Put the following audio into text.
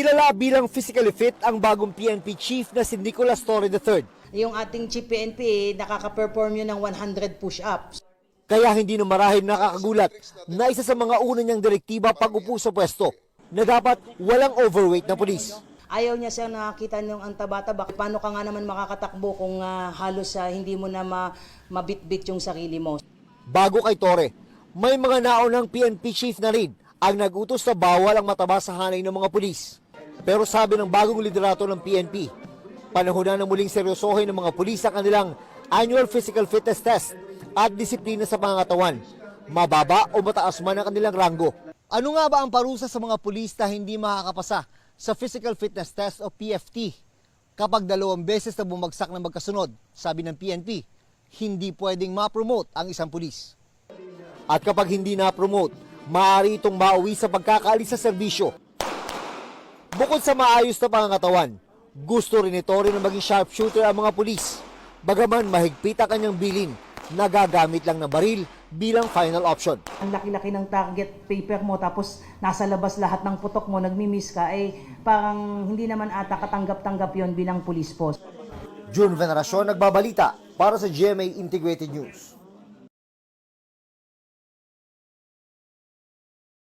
Kilala bilang physically fit ang bagong PNP chief na si Nicolas Torre III. Yung ating chief PNP, nakaka-perform yun ng 100 push-ups. Kaya hindi na marahil nakakagulat na isa sa mga una niyang direktiba pag upo sa pwesto na dapat walang overweight na pulis. Ayaw niya siya nakakita ng ang taba-taba. Paano ka nga naman makakatakbo kung ah, halos ah, hindi mo na ma- mabitbit yung sarili mo? Bago kay Torre, may mga naunang PNP chief na rin ang nagutos na bawal ang mataba sa hanay ng mga pulis. Pero sabi ng bagong liderato ng PNP, panahon na na muling seryosohin ng mga pulis ang kanilang annual physical fitness test at disiplina sa pangangatawan, mababa o mataas man ang kanilang ranggo. Ano nga ba ang parusa sa mga pulis na hindi makakapasa sa physical fitness test o PFT? Kapag dalawang beses na bumagsak na magkasunod, sabi ng PNP, hindi pwedeng ma-promote ang isang pulis. At kapag hindi na-promote, maaari itong mauwi sa pagkakaalis sa serbisyo. Bukod sa maayos na pangangatawan, gusto rin ito rin na maging sharpshooter ang mga pulis. Bagaman mahigpit ang kanyang bilin, nagagamit lang ng baril bilang final option. Ang laki-laki ng target paper mo tapos nasa labas lahat ng putok mo, nagmi-miss ka, eh parang hindi naman ata katanggap-tanggap yon bilang police post. June Veneracion nagbabalita para sa GMA Integrated News.